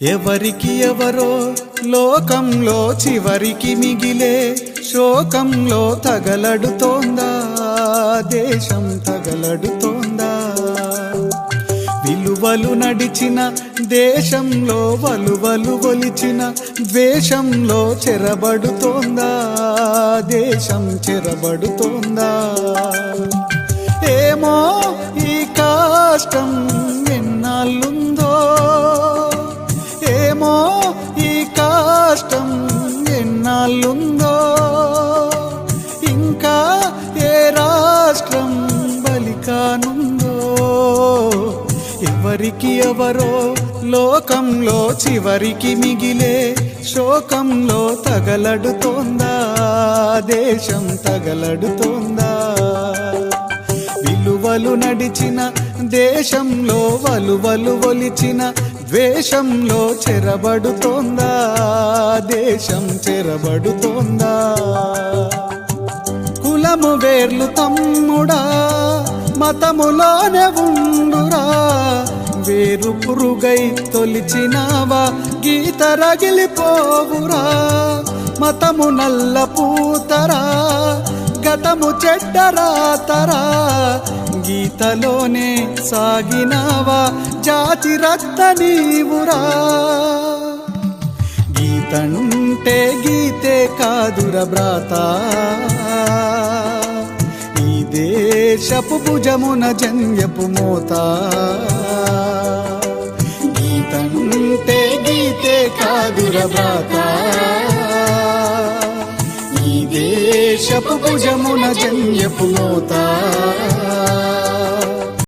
ఎవరికి ఎవరో లోకంలో చివరికి మిగిలే శోకంలో తగలడుతోందా దేశం తగలడుతోందా? విలువలు నడిచిన దేశంలో వలువలు ఒలిచిన ద్వేషంలో చెరబడుతోందా దేశం చెరబడుతోందా? ఏమో ఈ కాష్టం కష్టం ఎన్నాళ్ళుందో ఇంకా ఏ రాష్ట్రం బలికానుందో ఎవరికి ఎవరో లోకంలో చివరికి మిగిలే శోకంలో తగలడుతోందా దేశం తగలడుతోందా. విలువలు నడిచిన దేశంలో వలువలు ఒలిచిన ద్వేషంలో చెరబడుతోందా? దేశం చెరబడుతోందా? కులము వేర్లు తమ్ముడా మతములోనే ఉండురా. వేరు పురుగై తొలిచినావా గీత రగిలిపోవురా. మతము నల్ల పూతరా గతము చెడ్డరాతరా. గీతలోనే సాగినావా? జాతి రక్త నీవురా. గీతంటే గీతే కాదుర బ్రాత ఈ దేశపు భుజమున జన్యపు మోత. గీతంటే గీతే కాదుర బ్రాత ఈ దేశపు భుజమున జన్యపు మోతా.